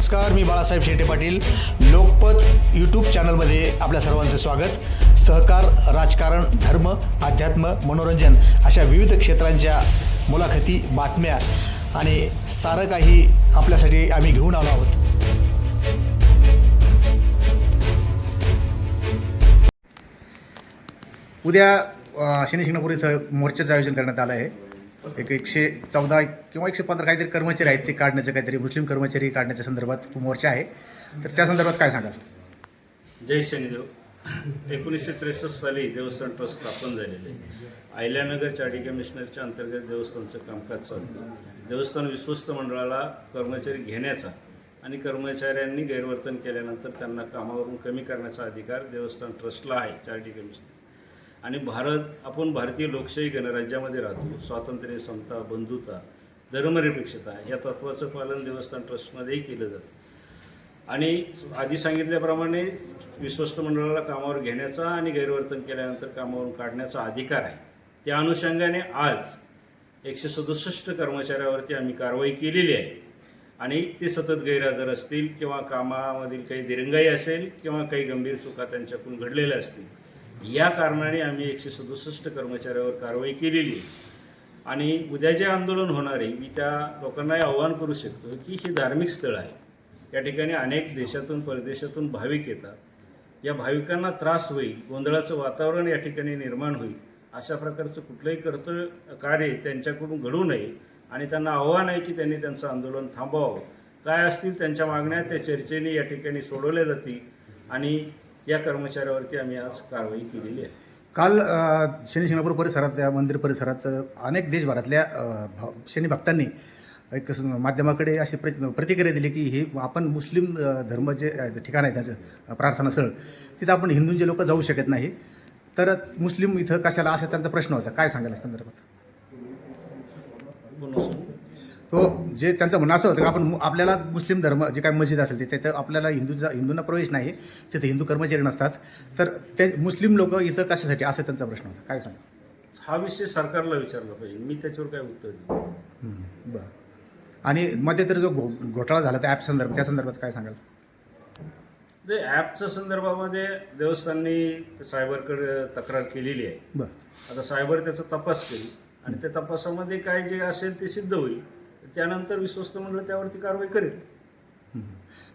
नमस्कार मी बाळासाहेब शेटे पाटील. लोकपत यूट्यूब चॅनलमध्ये आपल्या सर्वांचं स्वागत. सहकार राजकारण धर्म अध्यात्म मनोरंजन अशा विविध क्षेत्रांच्या मुलाखती बातम्या आणि सारं काही आपल्यासाठी आम्ही घेऊन आलो आहोत. उद्या शनिशिंगणापूर शनी शिंगणापूर इथं मोर्चाचं आयोजन करण्यात आलं आहे. एक एकशे चौदा किंवा एकशे पंधरा काहीतरी कर्मचारी आहेत ते काढण्याचं काहीतरी मुस्लिम कर्मचारी काढण्याच्या संदर्भात तू मोर्चा आहे. तर त्या संदर्भात काय सांगाल? जय शनिदेव. एकोणीसशे त्रेसष्ट साली देवस्थान ट्रस्ट स्थापन झालेले. आयल्यानगर चार्डी कमिशनरच्या अंतर्गत देवस्थानचं कामकाज चालतं. देवस्थान विश्वस्त मंडळाला कर्मचारी घेण्याचा आणि कर्मचाऱ्यांनी गैरवर्तन केल्यानंतर त्यांना कामावरून कमी करण्याचा अधिकार देवस्थान ट्रस्टला आहे चार्डी कमिशनर. आणि भारत आपण भारतीय लोकशाही गणराज्यामध्ये राहतो. स्वातंत्र्य समता बंधुता धर्मनिरपेक्षता या तत्वाचं पालन देवस्थान ट्रस्टमध्येही केलं जातं. आणि आधी सांगितल्याप्रमाणे विश्वस्त मंडळाला कामावर घेण्याचा आणि गैरवर्तन केल्यानंतर कामावरून काढण्याचा अधिकार आहे. त्या अनुषंगाने आज एकशे सदुसष्ट कर्मचाऱ्यावरती आम्ही कारवाई केलेली आहे. आणि ते सतत गैरहजर असतील किंवा कामामधील काही दिरंगाई असेल किंवा काही गंभीर चुका त्यांच्याकडून घडलेल्या असतील या कारणाने आम्ही एकशे सदुसष्ट कर्मचाऱ्यावर कारवाई केलेली आहे. आणि उद्या जे आंदोलन होणार आहे मी त्या लोकांनाही आव्हान करू शकतो की हे धार्मिक स्थळ आहे. या ठिकाणी अनेक देशातून परदेशातून भाविक येतात. या भाविकांना त्रास होईल गोंधळाचं वातावरण या ठिकाणी निर्माण होईल. अशा प्रकारचं कुठलंही कर्तव्य कार्य त्यांच्याकडून घडू नये आणि त्यांना आव्हान आहे की त्यांनी त्यांचं आंदोलन थांबवावं. काय असतील त्यांच्या मागण्या त्या चर्चेने या ठिकाणी सोडवल्या जातील आणि या कर्मचाऱ्यावरती आम्ही आज कारवाई केलेली आहे. काल शनी शिंगणापूर परिसरात या मंदिर परिसरात अनेक देशभरातल्या शनी भक्तांनी एक माध्यमाकडे अशी प्र प्रतिक्रिया दिली की हे आपण मुस्लिम धर्म जे ठिकाण आहे त्याचं अ, प्रार्थनास्थळ तिथं आपण हिंदूंचे लोक जाऊ शकत नाही. तर मुस्लिम इथं कशाला असा त्यांचा प्रश्न होता? काय सांगाल या संदर्भात? तो जे त्यांचं म्हणणं असं होतं की आपण आपल्याला मुस्लिम धर्म जे काही मस्जिद असेल ते तिथं आपल्याला हिंदूचा हिंदूंना प्रवेश नाही तिथे हिंदू कर्मचारी नसतात. तर ते मुस्लिम लोक इथं कशासाठी? असं त्यांचा प्रश्न होता. काय सांगा? हा विषय सरकारला विचारला पाहिजे. मी त्याच्यावर काय उत्तर देऊ? हम्म, बरं. आणि मध्ये तर जो घो घोटाळा झाला त्या ॲप संदर्भात त्या संदर्भात काय सांगाल? ते ॲपच्या संदर्भामध्ये देवस्थाननी सायबरकडे तक्रार केलेली आहे. बरं. आता सायबर त्याचा तपास करेल आणि त्या तपासामध्ये काय जे असेल ते सिद्ध होईल. त्यानंतर विश्वस्त मंडळ त्यावरती कारवाई करेल.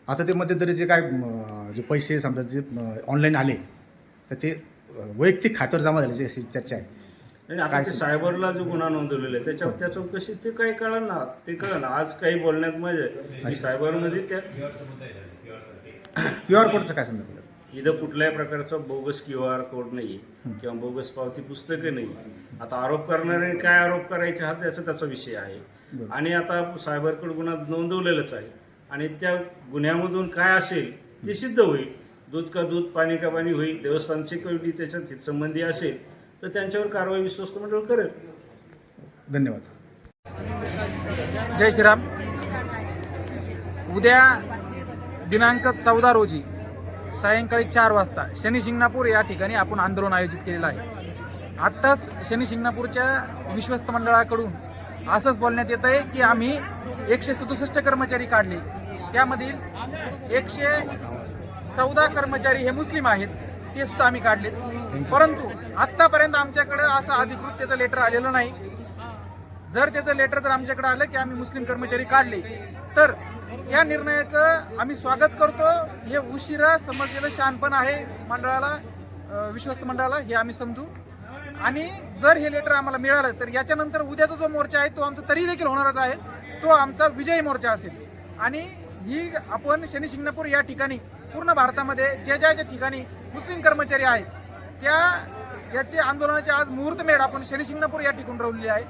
आता ते मध्यंतरी जे काय म, जे पैसे समजा जे ऑनलाईन आले तर ते वैयक्तिक खात्यावर जमा झाल्याची अशी चर्चा आहे आणि आता काय ते? सायबरला जो गुन्हा नोंदवलेला आहे त्याच्या त्या चौकशीत ते काही कळलं ना ते कळलं ना आज काही बोलण्यात म्हणजे की सायबरमध्ये त्या क्यू आर कोडचं काय संदर्भ आहे? इथं कुठल्याही प्रकारचा बोगस क्यू आर कोड नाही किंवा बोगस पावती पुस्तकं नाही आता आरोप करणाऱ्याने काय आरोप करायचे हा त्याचा त्याचा विषय आहे. आणि आता सायबरकडे गुन्हा नोंदवलेलाच आहे. आणि त्या गुन्ह्यामधून काय असेल ते सिद्ध होईल. दूध का दूध पाणी का पाणी होईल देवस्थानचे काही त्याच्यात हितसंबंधी असेल तर त्यांच्यावर कारवाई विश्वस्त मंडळ करेल. धन्यवाद. जय श्रीराम. उद्या दिनांक चौदा रोजी सायंकाळी चार वाजता शनी शिंगणापूर या ठिकाणी आपण आंदोलन आयोजित केलेलं आहे. आत्ताच शनी शिंगणापूरच्या विश्वस्त मंडळाकडून असंच बोलण्यात येत आहे की आम्ही एकशे सदुसष्ट कर्मचारी काढले. त्यामधील एकशे चौदा कर्मचारी हे मुस्लिम आहेत ते सुद्धा आम्ही काढले परंतु आत्तापर्यंत आमच्याकडे असं अधिकृत त्याचं लेटर आलेलं नाही. जर त्याचं लेटर जर आमच्याकडे आलं की आम्ही मुस्लिम कर्मचारी काढले तर या निर्णयाचं आम्ही स्वागत करतो. हे उशिरा समजलेलं शानपण आहे मंडळाला विश्वस्त मंडळाला हे आम्ही समजू. आणि जर हे लेटर आम्हाला मिळालं तर याच्यानंतर उद्याचा जो मोर्चा आहे तो आमचा तरी देखील होणारच आहे. तो आमचा विजयी मोर्चा असेल. आणि ही आपण शनी शिंगणापूर या ठिकाणी पूर्ण भारतामध्ये ज्या ज्या ज्या ठिकाणी मुस्लिम कर्मचारी आहेत त्या याचे आंदोलनाचे आज मुहूर्तमेढ आपण शनी शिंगणापूर या ठिकाणी राहिलेली आहे.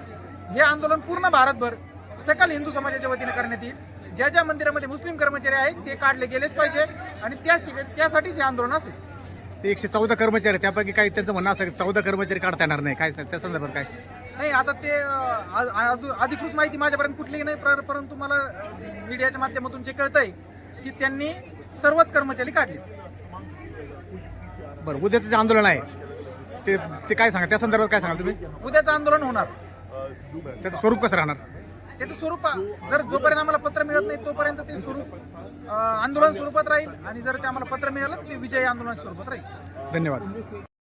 हे आंदोलन पूर्ण भारतभर सकल हिंदू समाजाच्या वतीने करण्यात येईल. ज्या ज्या मंदिरामध्ये मुस्लिम कर्मचारी आहेत ते काढले गेलेच पाहिजे आणि त्याच ठिकाणी त्यासाठीच हे आंदोलन असेल. ते एकशे चौदा कर्मचारी आहेत, त्यापैकी काही त्यांचं म्हणणं असं चौदा कर्मचारी काढता येणार नाही. काय त्या संदर्भात काय? नाही आता ते अं, आ- अजून अधिकृत माहिती माझ्यापर्यंत कुठलीही नाही पर- परंतु मला अं, मीडियाच्या माध्यमातून जे कळतंय की त्यांनी सर्वच कर्मचारी काढले. बरं उद्याचं जे आंदोलन आहे ते ते काय सांगा? त्या संदर्भात काय सांगाल तुम्ही? उद्याचं आंदोलन होणार. त्याचं स्वरूप कसं राहणार? त्याचं स्वरूप जर जोपर्यंत आम्हाला पत्र मिळत नाही तोपर्यंत ते स्वरूप आंदोलन स्वरूपात राहील. आणि जर ते आम्हाला पत्र मिळालं ते विजयी आंदोलन स्वरूपात राहील. धन्यवाद.